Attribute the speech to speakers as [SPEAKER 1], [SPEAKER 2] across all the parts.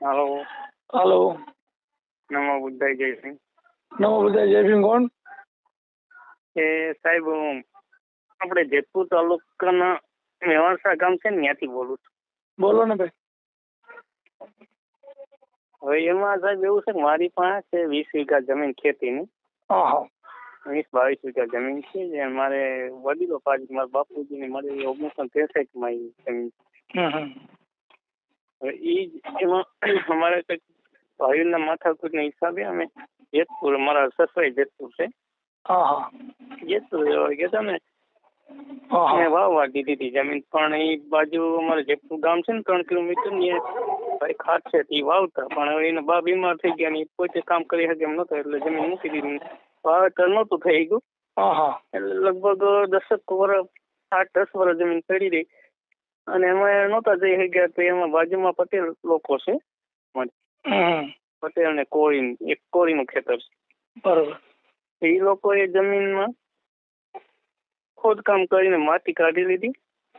[SPEAKER 1] હાલો.
[SPEAKER 2] હાલો.
[SPEAKER 1] નમો બુદ્ધાય જય સિંહ
[SPEAKER 2] નમો બુદ્ધાય જય સિંહ કોણ?
[SPEAKER 1] એ સાહેબ હું આપણે જેતપુર તાલુકાના મેવાણસા ગામ છે ને ત્યાંથી બોલું છું.
[SPEAKER 2] બોલો ને ભાઈ.
[SPEAKER 1] હવે એમાં સાહેબ એવું છે કે મારી પાસે વીસ વીઘા જમીન ખેતીની. વીસ બાવીસ વીઘા જમીન છે જે મારે વડીલો પાછી મારા બાપુજીને મળે ઓગણીસો ત્રેસઠમાં જમીન. હવે ઈ જ એમાં અમારે કંઈક ભાઈઓના માથાકૂટના હિસાબે અમે જેતપુર મારા સસરાઈ જેતપુર છે. જેતપુર ગયા ને.
[SPEAKER 2] મેં
[SPEAKER 1] વાવવા દીધી હતી જમીન પણ એ બાજુ અમારે જેતપુર ગામ છે ને ત્રણ કિલોમીટરની એ ભાઈ ખાત છે એ વાવતા. પણ હવે એના બા બીમાર થઈ ગયા ને પોતે કામ કરી શકે એમ નતો એટલે જમીન મૂકી દીધી. વાવેતર નહોતું થઈ ગયું. એટલે લગભગ દસક વર્ષ આઠ દસ વર્ષ જમીન પડી રહી. અને એમાં નહોતા જઈ શક્યા તો એમાં બાજુમાં પટેલ લોકો છે. પટેલ ને કોળી એક કોળીનું ખેતર છે.
[SPEAKER 2] બરોબર.
[SPEAKER 1] એ લોકોએ જમીનમાં ખોદકામ કરીને માટી કાઢી લીધી.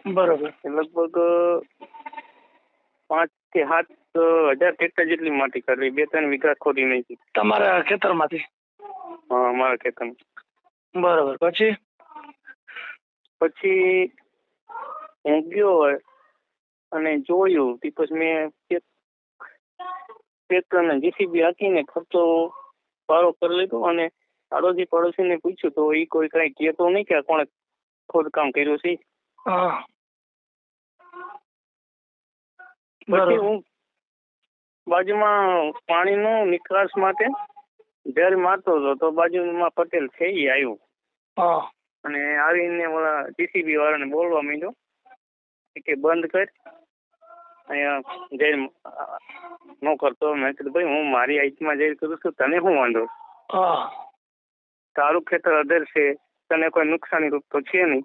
[SPEAKER 2] બરોબર.
[SPEAKER 1] લગભગ પાંચથી સાત હજાર હેક્ટર જેટલી માટી કાઢી. બે ત્રણ વીઘા ખોદી નાખી.
[SPEAKER 2] તમારા ખેતરમાંથી?
[SPEAKER 1] હા અમારા ખેતર
[SPEAKER 2] બરોબર. પછી?
[SPEAKER 1] પછી હું ગયો હોય અને જોયું પછી મેં ટ્રેક્ટર ને જીસીબી હાકીને ખર્ચો પારો કરી લીધો અને આડોશી પડોશીને પૂછ્યું તો એ કોઈ કઈ કહેતો નહીં કે કોણે ખોદકામ કર્યું છે.
[SPEAKER 2] હા.
[SPEAKER 1] પછી હું બાજુમાં પાણીનો નિકાસ માટે ઝેર મારતો હતો તો બાજુમાં પટેલ છે એ આવ્યું. અને આવીને ઓલા જીસીબી વાળાને બોલવા માંડ્યો. કે બંધ કર. અહીંયા જઈને નો કરતો મેં કીધું ભાઈ હું મારી આઈટમાં ઝેર કરું છું તને શું વાંધો? તારું ખેતર અધર છે તને કોઈ નુકસાની રૂપ તો છે નહીં.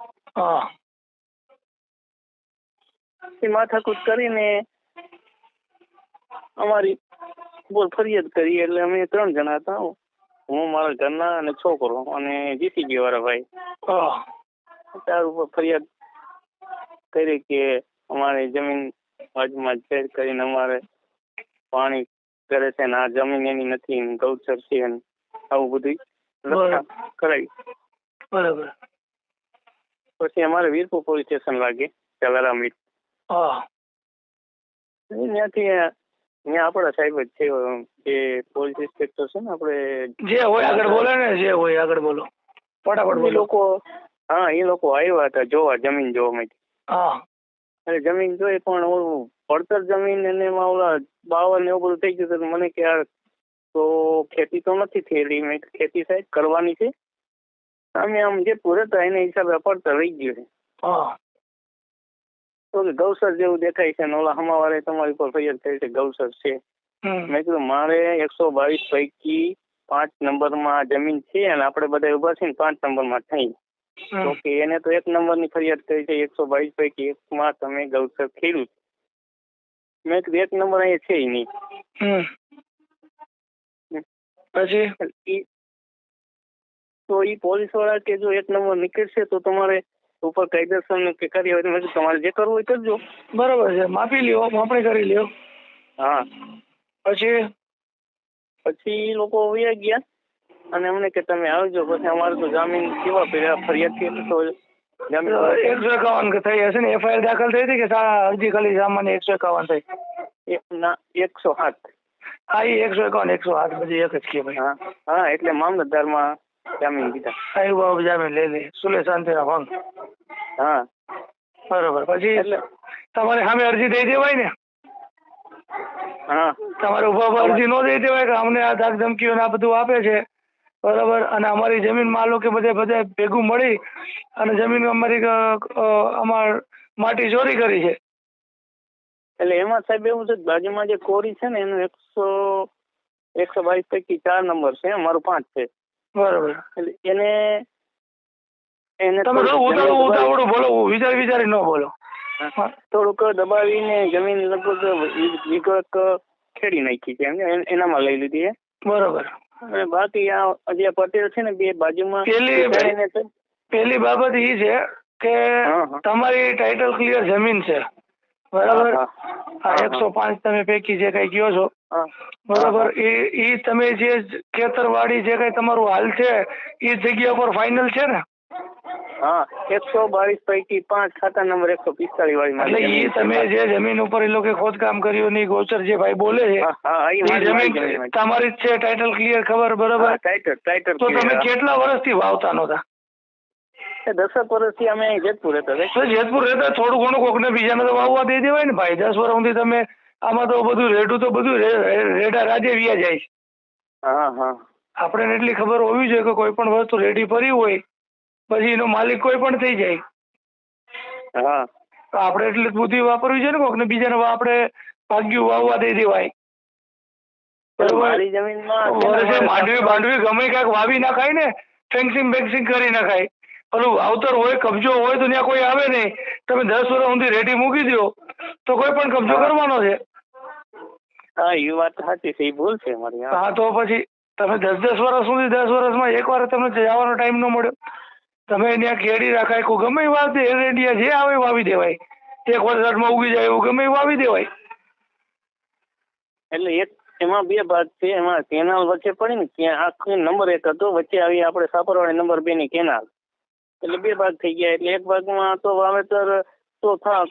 [SPEAKER 1] એ માથાકૂટ કરીને અમારી બોલ ફરિયાદ કરી એટલે અમે ત્રણ જણા હતા હું. મારા ઘરના અને છોકરો અને જીસીબી વાળા ભાઈ.
[SPEAKER 2] તારું
[SPEAKER 1] તાર ઉપર ફરિયાદ કરી કે અમારી જમીન બાજુમાં ઝેર કરીને અમારે પાણી કરે છે ને આ જમીન એની નથી ગૌચર છે આવું બધું કરાવી.
[SPEAKER 2] બરાબર.
[SPEAKER 1] પછી અમારે વીરપુર પોલીસ સ્ટેશન લાગે જલારામ વીર ત્યાંથી ત્યાં આપણા સાહેબ જ છે જે પોલીસ ઇન્સ્પેક્ટર છે ને આપણે
[SPEAKER 2] જે હોય આગળ બોલો ને જે હોય આગળ બોલો. ફટાફટ
[SPEAKER 1] લોકો હા એ લોકો આવ્યા હતા જોવા જમીન જોવા માટે.
[SPEAKER 2] હા.
[SPEAKER 1] અને જમીન જોઈ પણ ઓલું પડતર જમીન અને એમાં ઓલા બાવન ને એવું બધું થઈ ગયું તો મને કે યાર તો ખેતી તો નથી થયેલી. મેં ખેતી સાહેબ કરવાની છે. અમે આમ જે પૂરે હતા એના હિસાબે પડતર રહી ગયું છે.
[SPEAKER 2] હા.
[SPEAKER 1] તો કે ગૌસર જેવું દેખાય છે ઓલા હમાવારે તમારી પર ફરિયાદ કરી છે ગૌસર છે. મેં કીધું મારે એકસો બાવીસ પૈકી પાંચ નંબરમાં જમીન છે અને આપણે બધા ઊભા છે ને પાંચ નંબરમાં થઈ. તો કે એને તો એક નંબરની ફરિયાદ કરી છે એકસો બાવીસ પૈકી એકમાં તમે ગૌસર ખેડ્યું મેં કીધું એક નંબર અહીંયા છે નહીં.
[SPEAKER 2] પછી?
[SPEAKER 1] તો એ પોલીસવાળા કે જો એક નંબર નીકળશે તો તમારે ઉપર કાયદેસર કે કાર્યવાહી મેં કીધું તમારે જે કરવું હોય કરજો.
[SPEAKER 2] બરોબર છે. માફી લ્યો માપણી કરી લ્યો.
[SPEAKER 1] હા.
[SPEAKER 2] પછી?
[SPEAKER 1] પછી ઈ લોકો વયા ગયા. અને અમને કે તમે આવજો પછી અમારે તો જામીન કેવા પડ્યા ફરિયાદ કે તો જામીન
[SPEAKER 2] એકસો એકાવન થઈ હશે ને એફઆઈઆર દાખલ થઈ હતી કે અરજી ખાલી સામાન્ય એકસો એકાવન થઈ?
[SPEAKER 1] ના એકસો સાત.
[SPEAKER 2] હા એ એકસો એકાવન એકસો આઠ બધી એક જ કે ભાઈ.
[SPEAKER 1] હા હા એટલે મામલતદારમાં જામીન
[SPEAKER 2] કીધા એવું બાબુ જામીન લઈ લે. સુલે શાંતિના ભંગ
[SPEAKER 1] હા.
[SPEAKER 2] બરોબર પછી
[SPEAKER 1] એટલે
[SPEAKER 2] તમારે સામે અરજી દઈ દેવાય ને?
[SPEAKER 1] હા.
[SPEAKER 2] તમારે ઊભા અરજી નો દઈ દેવાય કે અમને આ ધાક ધમકીઓ ને આ બધું આપે છે? બરાબર? અને અમારી જમીન માલો કે બધે બધે ભેગું મળી અને જમીન અમારી અમાર માટી ચોરી કરી છે.
[SPEAKER 1] એટલે એમાં સાહેબ એવું છે બાજુમાં જે કોરી છે ને એનું એકસો એકસો બાવીસ પૈકી ચાર નંબર છે અમારું પાંચ છે.
[SPEAKER 2] બરોબર.
[SPEAKER 1] એટલે એને એને
[SPEAKER 2] તમે ઉતાવળું ઉતાવળું બોલો વિચાર વિચારી ન બોલો.
[SPEAKER 1] થોડુંક દબાવીને જમીન લગભગ વિગત ખેડી નાખી છે એનામાં લઈ લીધી છે.
[SPEAKER 2] બરોબર.
[SPEAKER 1] અને બાકી આ અજય પટેલ છે ને બે બાજુમાં
[SPEAKER 2] પેલી પેલી બાબત એ છે કે. તમારી ટાઇટલ ક્લિયર જમીન છે. બરાબર? આ એકસો પાંચ તમે પૈકી જે કઈ ગયો છો. બરાબર? એ એ તમે જે ખેતરવાડી જે કઈ તમારું હાલ છે એ જગ્યા પર ફાઇનલ છે ને?
[SPEAKER 1] હા એકસો બાવીસ પૈકી પાંચ ખાતા નંબર એકસો પિસ્તાળીસ વાળી
[SPEAKER 2] એટલે એ તમે જે જમીન ઉપર એ લોકો ખોદકામ કર્યું ની ગોચર જે ભાઈ બોલે છે તમારી જ છે ટાઇટલ ક્લિયર ખબર બરાબર?
[SPEAKER 1] ટાઇટલ ટાઈટર
[SPEAKER 2] તો તમે કેટલા વર્ષથી વાવતા નહોતા?
[SPEAKER 1] દસેક વર્ષથી અમે જેતપુર રહેતા હતા.
[SPEAKER 2] જેતપુર રહેતા થોડું ઘણું કોકને બીજાને તો વાવવા દઈ દેવાય ને ભાઈ. દસ વર્ષ સુધી તમે આમાં તો બધું રેડું તો બધું રેડા રાજે વ્યા જાય છે.
[SPEAKER 1] હા હા.
[SPEAKER 2] આપણે એટલી ખબર હોવી જોઈએ કે કોઈ પણ વસ્તુ રેડી ફરી હોય પછી એનો માલિક કોઈ પણ થઈ જાય.
[SPEAKER 1] હા.
[SPEAKER 2] તો આપણે એટલે બુદ્ધિ વાપરવી જોઈએ ને કોકને બીજાને વા- આપણે ભાગ્યું વાવવા દઈ દેવાય.
[SPEAKER 1] છે ને
[SPEAKER 2] માંડવી માંડવી ગમે ક્યાંક વાવી નાખાય ને ફેન્સિંગ બેન્સિંગ કરી નાખાય પેલું વાવતર હોય કબજો હોય તો ત્યાં કોઈ આવે નહીં. તમે દસ વર્ષ સુધી રેડી મૂકી દો તો કોઈ પણ કબજો કરવાનો છે.
[SPEAKER 1] હા એ વાત સાચી છે એ ભૂલ છે મારી હા.
[SPEAKER 2] તો પછી તમે દસ દસ વર્ષ સુધી દસ વર્ષમાં એકવાર તમને જવાનો ટાઈમ ન મળ્યો. તમે ત્યાં કેડી રાખાય કોઈ ગમે એ વાત એરંડિયા જે આવે વાવી દેવાય. એક વરસાદમાં ઉગી જાય એવું ગમે વાવી દેવાય.
[SPEAKER 1] એટલે એક એમાં બે ભાગ છે એમાં કેનાલ વચ્ચે પડી ને ત્યાં આખો નંબર એક હતો વચ્ચે આવી આપણે સાપરવાળી નંબર બે ની કેનાલ. એટલે બે ભાગ થઈ ગયા એટલે એક ભાગમાં તો વાવેતર તો થા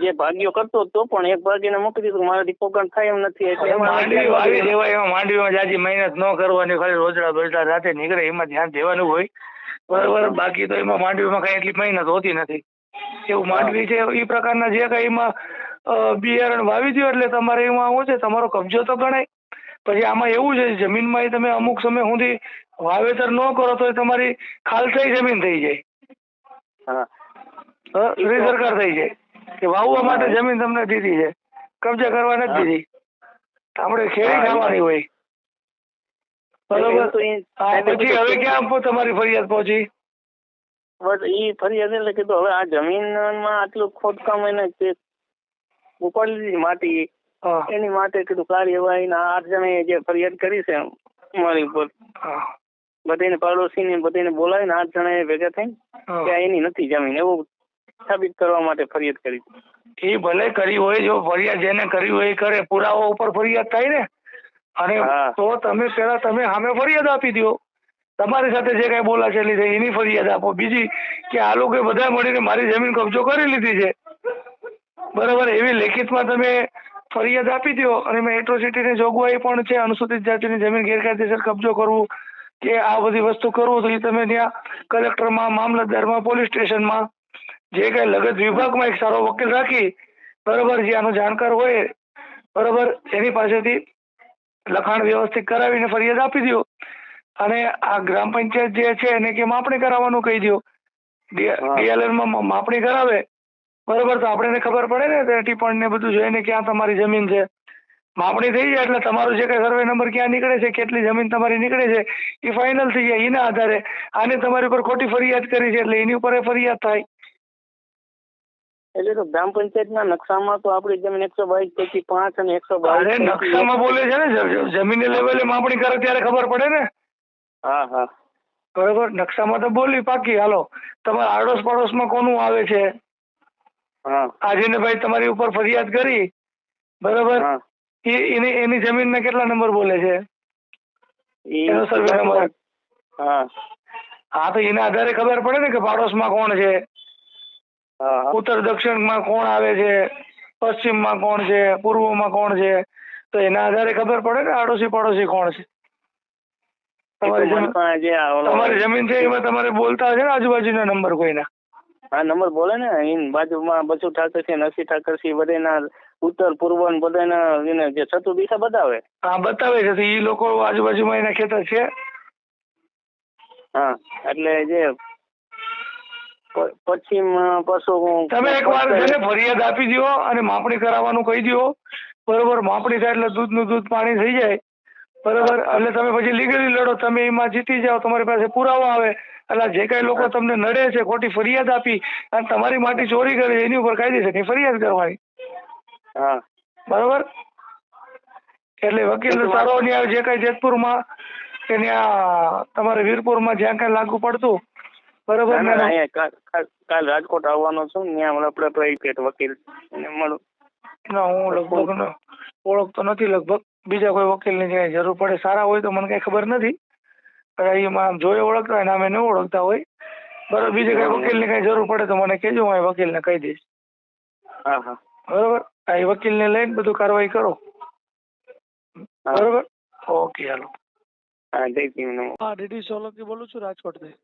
[SPEAKER 1] જે ભાગ્યો કરતો તો પણ એક ભાગ એને મૂકી દીધું મારાથી પોગણ થાય એમ નથી. એટલે
[SPEAKER 2] માંડવી વાવી દેવાય એમાં માંડવીમાં જાજી મહેનત ન કરવાની ખાલી રોજડા રોજડા રાતે નીકળે એમાં ધ્યાન દેવાનું હોય. બરાબર બાકી તો એમાં માંડવીમાં કઈ એટલી મહેનત હોતી નથી. એવું માંડવી છે એ પ્રકારના જે કઈ એમાં બિયારણ વાવી દો એટલે તમારે એમાં શું છે તમારો કબજો તો ગણાય. પછી આમાં એવું છે જમીનમાં તમે અમુક સમય સુધી વાવેતર ન કરો તો તમારી ખાલસાઈ જમીન થઈ જાય.
[SPEAKER 1] હા.
[SPEAKER 2] સરકાર થઈ જાય. કે વાવવા માટે જમીન તમને દીધી છે. કબજા કરવા નથી દીધી. આપણે ખેડી ખાવાની હોય. બરોબર.
[SPEAKER 1] એ-
[SPEAKER 2] પછી હવે ક્યાં તમારી ફરિયાદ પહોંચી?
[SPEAKER 1] બસ ઈ ફરિયાદ એટલે કીધું હવે આ જમીનમાં આટલું ખોદકામ એને તે ઉપાડી લીધી માટી. એની માટે કીધું કાર્યવાહીના આઠ જણાએ જે ફરિયાદ કરી છે મારી ઉપર.
[SPEAKER 2] બધાને
[SPEAKER 1] બધાને પાડોશીને બધાને બોલાવીને આઠ જણાએ ભેગા થઈને
[SPEAKER 2] હા.
[SPEAKER 1] કે એની નથી જમીન એવું સાબિત કરવા માટે ફરિયાદ કરી.
[SPEAKER 2] એ ભલે કરી હોય જો ફરિયાદ જેને કરી હોય એ કરે. પુરાવા ઉપર ફરિયાદ થાય ને. અને તો તમે પેલા તમે સામે ફરિયાદ આપી દો તમારી સાથે જે કઈ બોલાચાલી થઈ એની ફરિયાદ આપો. બીજી કે આ લોકો બધા મળીને મારી જમીન કબજો કરી લીધી છે. બરાબર? એવી લેખિતમાં તમે ફરિયાદ આપી દો અને એમાં એટ્રોસિટીની જોગવાઈ પણ છે અનુસૂચિત જાતિની જમીન ગેરકાયદેસર કબજો કરવું કે આ બધી વસ્તુ કરવું તો એ તમે ત્યાં કલેક્ટરમાં મામલતદારમાં પોલીસ સ્ટેશનમાં જે કઈ લગત વિભાગમાં એક સારો વકીલ રાખી બરોબર જે આનો જાણકાર હોય બરોબર એની પાસેથી લખાણ વ્યવસ્થિત કરાવીને ફરિયાદ આપી દો અને આ ગ્રામ પંચાયત જે છે એને કે માપણી કરાવવાનું કહી દો ડીએલએનમાં માપણી કરાવે. બરોબર તો આપણે એને ખબર પડે ને તે ટીપણ ને બધું જોઈને ક્યાં તમારી જમીન છે. માપણી થઈ જાય એટલે તમારો જે કઈ સર્વે નંબર ક્યાં નીકળે છે કેટલી જમીન તમારી નીકળે છે એ ફાઇનલ થઈ જાય એના આધારે. આને તમારી ઉપર ખોટી ફરિયાદ કરી છે એટલે એની ઉપર એ ફરિયાદ થાય.
[SPEAKER 1] એટલે તો ગ્રામ પંચાયતના નકશામાં તો આપણી જમીન એકસો બાવીસ પૈકી પાંચ અને એકસો બાવીસ
[SPEAKER 2] નકશામાં બોલે છે ને જમીન જમીનની લેવલે માપણી કરે ત્યારે ખબર પડે ને?
[SPEAKER 1] હા હા.
[SPEAKER 2] બરોબર નકશામાં તો બોલી પાકી. હાલો તમારા આડોશ પડોશમાં કોનું આવે છે? આજે ભાઈ તમારી ઉપર ફરિયાદ કરી. બરોબર? એ એની એની જમીનના કેટલા નંબર બોલે છે? એનો સર્વે નંબર.
[SPEAKER 1] હા.
[SPEAKER 2] હા તો એના આધારે ખબર પડે ને કે પાડોશમાં કોણ છે. ઉત્તર દક્ષિણમાં કોણ આવે છે? પશ્ચિમમાં કોણ છે? પૂર્વમાં કોણ છે? તો એના આધારે ખબર પડે ને આડોશી પડોશી કોણ છે? તમારી જમીન
[SPEAKER 1] આ
[SPEAKER 2] છે એમાં તમારે બોલતા હશે ને આજુબાજુના નંબર કોઈના?
[SPEAKER 1] હા નંબર બોલે ને ઈન બાજુમાં બચુ ઠાકર છે નરસિંહ ઠાકર છે બધાના ઉત્તર પૂર્વ બધાના એને જે છતું દિશા બતાવે.
[SPEAKER 2] હા બતાવે છે તો એ લોકો આજુબાજુમાં એના ખેતર છે?
[SPEAKER 1] હા એટલે જે પશ્ચિમ પશુ
[SPEAKER 2] તમે એકવાર છે ને ફરિયાદ આપી દો અને માપણી કરાવવાનું કહી દો બરોબર માપણી થાય એટલે દૂધનું દૂધ પાણી થઈ જાય. બરોબર એટલે તમે પછી લીગલી લડો તમે એમાં જીતી જાઓ તમારી પાસે પુરાવા આવે. એટલે જે કઈ લોકો તમને નડે છે ખોટી ફરિયાદ આપી અને તમારી માટી ચોરી કરી એની ઉપર કાયદેસરની ફરિયાદ કરવાની.
[SPEAKER 1] હા.
[SPEAKER 2] બરોબર? એટલે વકીલ સારો ન્યાય જે કઈ જેતપુરમાં કે ત્યાં તમારે વીરપુરમાં જ્યાં કઈ લાગુ પડતું બરોબર
[SPEAKER 1] ના, ના,
[SPEAKER 2] ને
[SPEAKER 1] કાલ રાજકોટ આવવાનો છું ત્યાં આપણે પ્રાઇવેટ વકીલ મળું.
[SPEAKER 3] ના હું લગભગ ઓળખતો નથી લગભગ બીજા કોઈ વકીલની કઈ જરૂર પડે. સારા હોય તો મને કઈ ખબર નથી. પણ એમાં આમ જોઈ ઓળખતા હોય નામે ન ઓળખતા હોય. બરાબર બીજે કઈ વકીલની કઈ જરૂર પડે તો મને કહેજો હું વકીલ વકીલને કહી દઈશ.
[SPEAKER 4] હા હા.
[SPEAKER 3] બરોબર? આ વકીલ વકીલને લઈને બધું કાર્યવાહી કરો. બરોબર? ઓકે હાલો.
[SPEAKER 4] હા જય
[SPEAKER 3] સોલંકી બોલું છું રાજકોટથી.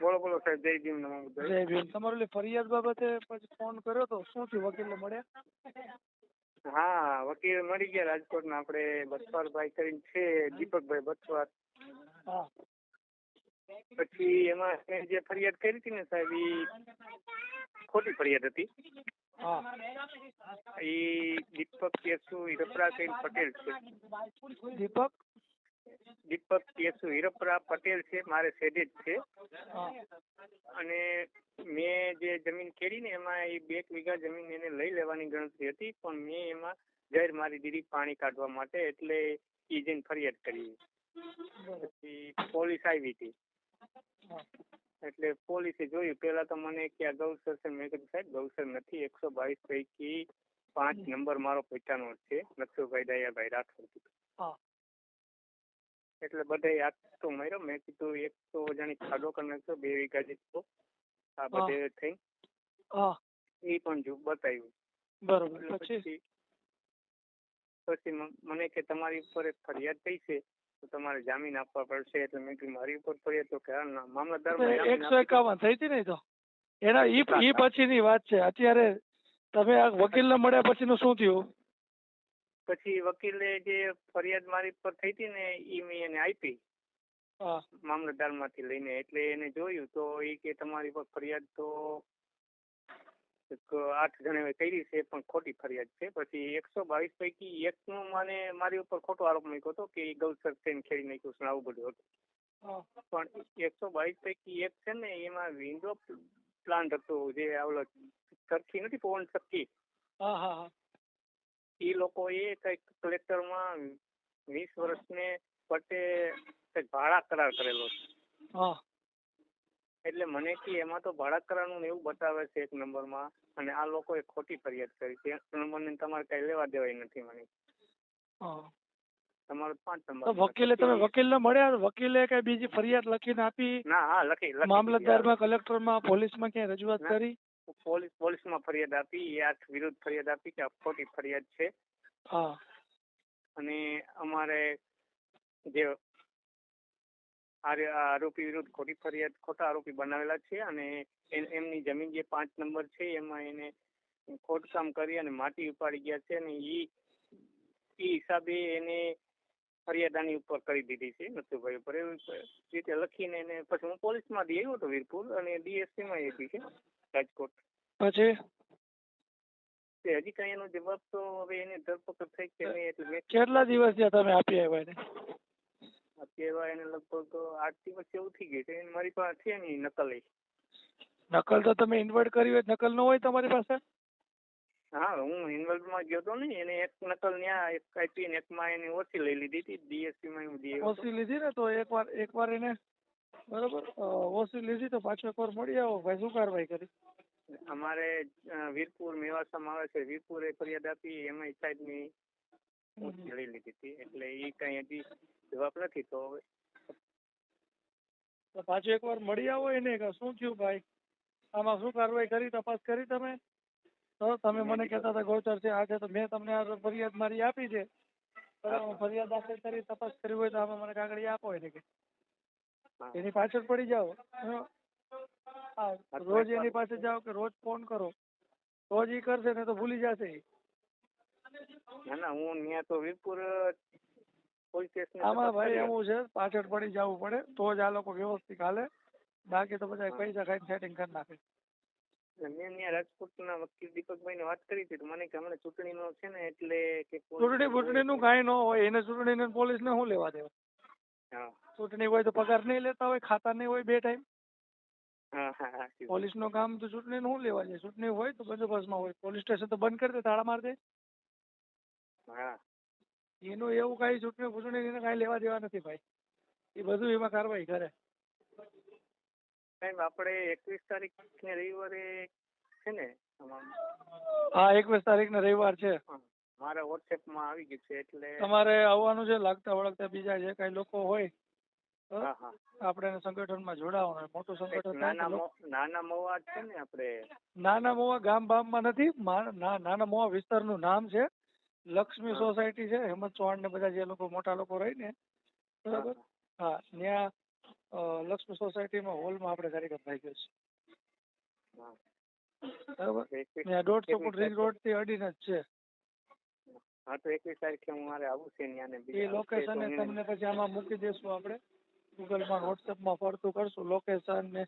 [SPEAKER 4] બોલો બોલો સાહેબ જય ભીમ નમો.
[SPEAKER 3] જય ભીમ. તમારો ઓલી ફરિયાદ બાબતે પછી ફોન કર્યો તો શું થયું વકીલને મળ્યા?
[SPEAKER 4] હા વકીલ મળી ગયા રાજકોટના. આપણે બસવારભાઈ કરીને છે દીપકભાઈ બસવાર
[SPEAKER 3] હા.
[SPEAKER 4] પછી એમાં જે ફરિયાદ કરી હતી ને સાહેબ ઈ ખોટી ફરિયાદ હતી.
[SPEAKER 3] હા.
[SPEAKER 4] ઈ દીપક કેશુ રપરા કઈ પટેલ છે.
[SPEAKER 3] દીપક?
[SPEAKER 4] દીપક કેશુ હિરપરા પટેલ છે મારે સેડે છે. અને મેં જે જમીન ખેડી ને એમાં એ બે વીઘા જમીન એને લઈ લેવાની ગણતરી હતી પણ મેં એમાં જાહેર મારી દીદી પાણી કાઢવા માટે એટલે એ જઈને ફરિયાદ કરી. પછી પોલીસ આવી હતી. એટલે પોલીસે જોયું. પેલા તો મને કે આ ગૌસર છે મેં કીધું સાહેબ ગૌસર નથી એકસો બાવીસ પૈકી પાંચ નંબર મારો પૈસાનો જ છે. નકશુભાઈ દયાભાઈ રાઠોડ એટલે બધાય હાથ તો માર્યો. મેં કીધું એક તો જાણી ખાડો કરી નાખશો બે વીઘા જેટલો. આ બધે થઈ. એ પણ જો બતાવ્યું.
[SPEAKER 3] બરોબર. પછી?
[SPEAKER 4] પછી પછી મને કે તમારી ઉપર એક ફરિયાદ થઈ છે તો તમારે જામીન આપવા પડશે. એટલે મેં કીધું મારી ઉપર ફરિયાદ તો કે ના જામીન
[SPEAKER 3] એકસો એકાવન થઈ હતી નહીં તો? એના ઈ ઈ પછીની વાત છે. અત્યારે તમે આ વકીલને મળ્યા પછીનું શું થયું?
[SPEAKER 4] પછી વકીલે જે ફરિયાદ મારી પર થઈ હતી ને એ મેં એને આપી. મામલતદારમાંથી લઈને. એટલે એને જોયું તો એ કે તમારી પર ફરિયાદ તો એક આઠ જણાએ કરી છે પણ ખોટી ફરિયાદ છે. પછી એકસો બાવીસ પૈકી એકનું મને મારી ઉપર ખોટો આરોપ મૂક્યો હતો કે એ ગૌસર થઈને ખેડી નાખ્યું છે આવું બધું હતું. પણ એકસો બાવીસ પૈકી એક છે ને એમાં વિન્ડો પ્લાન્ટ હતો જે આવલો સરખી નથી પવન સરખી
[SPEAKER 3] હા હા હા.
[SPEAKER 4] એ લોકોએ કંઈક કલેક્ટરમાં વીસ વર્ષને પટે કંઈક ભાડા કરાર કરેલો છે. એટલે મને કે એમાં તો ભાડા કરારનું એવું બતાવે છે એક નંબરમાં અને આ લોકોએ ખોટી ફરિયાદ કરી છે. એક નંબરની તમારે કઈ લેવા દેવાય નથી મને.
[SPEAKER 3] હા.
[SPEAKER 4] તમારો પાંચ
[SPEAKER 3] તો
[SPEAKER 4] નંબર
[SPEAKER 3] વકીલે તમે વકીલને મળ્યા? વકીલે કઈ બીજી ફરિયાદ લખીને આપી?
[SPEAKER 4] ના હા લખી લખી
[SPEAKER 3] મામલતદારમાં કલેક્ટરમાં પોલીસમાં ક્યાંય રજૂઆત કરી?
[SPEAKER 4] પોલીસ પોલીસમાં ફરિયાદ આપી એ આઠ વિરુદ્ધ ફરિયાદ આપી કે ખોટી ફરિયાદ છે. અને અમારે જે આરોપી વિરુદ્ધ ખોટી ફરિયાદ ખોટા આરોપી બનાવેલા છે અને એમની જમીન જે પાંચ નંબર છે એમાં એને ખોટકામ કરી અને માટી ઉપાડી ગયા છે અને ઈ ઈ હિસાબે એને ફરિયાદ આની ઉપર કરી દીધી છે નથુભાઈ ઉપર. એવી રીતે લખીને એને પછી હું પોલીસમાં દઈ આવ્યો હતો વીરપુર અને ડીએસપી માં આપી છે રાજકોટ.
[SPEAKER 3] પછી
[SPEAKER 4] હજી કઈ એનો જવાબ તો હવે એની ધરપકડ થઈ કે નહીં એટલે
[SPEAKER 3] કેટલા દિવસ થયા તમે આપી આવ્યા એને?
[SPEAKER 4] અત્યારે એને લગભગ આઠ દિવસ એવું થઈ ગયું છે. મારી પાસે છે નહીં નકલ.
[SPEAKER 3] નકલ તો તમે ઇન્વર્ટ કરી હોય નકલ ન હોય તમારી પાસે?
[SPEAKER 4] હા હું ઇન્વોલ્વમાં ગયો તો ને એને એક નકલ ન્યા એક આપી ને એકમાં એની ઓછી લઈ લીધી હતી. ડીએસસી માં હું આવ્યો.
[SPEAKER 3] ઓછી લીધી ને તો એકવાર એકવાર એને બરોબર? ઓસી લીધી તો પાછો એકવાર મળી આવો. ભાઈ શું કાર્યવાહી કરી?
[SPEAKER 4] અમારે વીરપુર મેવાસામાં આવે છે. વીરપુરે ફરિયાદ આપી એમાં સાહેબની લઈ લીધી હતી. એટલે એ કઈ હજી જવાબ નથી. તો હવે
[SPEAKER 3] પાછો એકવાર મળી આવો એને. કે શું થયું ભાઈ? આમાં શું કાર્યવાહી કરી? તપાસ કરી તમે? તો તમે મને કહેતા હતા ગોચર છે આ છે તો મેં તમને આ ફરિયાદ મારી આપી છે. ફરિયાદ દાખલ કરી તપાસ કરી હોય તો આમાં મને કાગળી આપો એને કે. એની પાછળ પડી જાઓ. હા. રોજ એની પાસે જાઓ કે રોજ ફોન કરો. રોજ ઈ કરશે ને તો ભૂલી જશે.
[SPEAKER 4] ના ના હું ત્યાં તો વીરપુર પોલીસ
[SPEAKER 3] આમાં ભાઈ એવું છે પાછળ પડી જવું પડે તો જ આ લોકો વ્યવસ્થિત હાલે. બાકી તો બધા પૈસા ખાઈને સેટિંગ કરી નાખે.
[SPEAKER 4] મેં રાજકોટના વકીલ દીપકભાઈને વાત કરી હતી મને કે હમણાં ચૂંટણીનો છે ને એટલે કે પોલીસ-
[SPEAKER 3] ચૂંટણી બૂંટણીનું કાંઈ ન હોય એને ચૂંટણીને પોલીસને શું લેવા દેવા?
[SPEAKER 4] હા.
[SPEAKER 3] ચૂંટણી હોય તો પગાર નહીં લેતા હોય ખાતા નહીં હોય બે ટાઈમ
[SPEAKER 4] હા હા હા ઠીક.
[SPEAKER 3] પોલીસનું કામ તો ચૂંટણી શું લેવા જાય? ચૂંટણી હોય તો બંદોબસ્તમાં હોય. પોલીસ સ્ટેશન તો બંધ કરી દે તાળા મારી દે. એનું એવું કઈ ચૂંટણી ફૂંટણી એને કઈ લેવા દેવા નથી ભાઈ. એ બધું એમાં કાર્યવાહી કરે.
[SPEAKER 4] સાહેબ આપણે એકવીસ તારીખને રવિવારે છે ને?
[SPEAKER 3] હા એકવીસ તારીખ ને રવિવાર છે.
[SPEAKER 4] મારા વોટ્સએપમાં આવી ગયું છે એટલે
[SPEAKER 3] તમારે આવવાનું છે લાગતા વળગતા બીજા જે કઈ લોકો હોય આપણે એને સંગઠનમાં જોડાવાનું મોટું સંગઠન
[SPEAKER 4] નાના મોવા છે ને આપણે.
[SPEAKER 3] નાના મોવા ગામ બામમાં નથી મા- નાના મોવા વિસ્તારનું નામ છે. લક્ષ્મી સોસાયટી છે હેમંત ચૌહાણ ને બધા જે લોકો મોટા લોકો રહી ને બરાબર? હા ત્યાં લક્ષ્મી સોસાયટીમાં હોલમાં આપણે કાર્યક્રમ રાખ્યો છે.
[SPEAKER 4] હા.
[SPEAKER 3] બરાબર? ત્યાં દોઢસો ફૂટ રિંગ રોડથી અડીને જ છે.
[SPEAKER 4] હા તો એકવીસ તારીખે હું મારે આવું છે ત્યાં
[SPEAKER 3] એ લોકેશન તમને પછી આમાં મૂકી દઈશું આપણે. ગૂગલમાં વોટ્સએપમાં ફરતું કરશું લોકેશન ને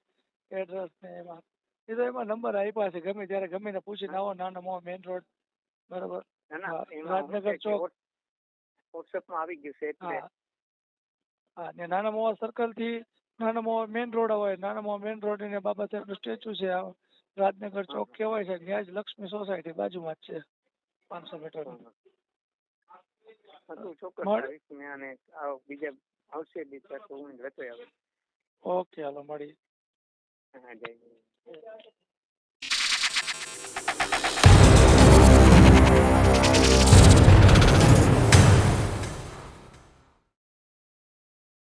[SPEAKER 3] એડ્રેસ ને એમાં. એ તો એમાં નંબર આપ્યા છે ગમે ત્યારે ગમે ને પૂછીને આવો નાના મો મેઇન રોડ બરાબર રાજનગર ચોક.
[SPEAKER 4] વોટ- વોટ્સએપમાં આવી ગયું છે એટલે
[SPEAKER 3] હા. ને નાના મોવા સર્કલથી નાના મોવા મેઇન રોડ હોય નાના મોવા મેઇન રોડ ને બાબા સાહેબનું સ્ટેચ્યુ છે રાજનગર ચોક. કહેવાય છે ત્યાં જ લક્ષ્મી સોસાયટી બાજુમાં જ છે પાંચસો મીટર
[SPEAKER 4] હું ચોક્કસ આવીશ ને અને બીજા આવશે બીજા હું લેતો આવીશ.
[SPEAKER 3] ઓકે હાલો મળીએ.
[SPEAKER 4] હા જય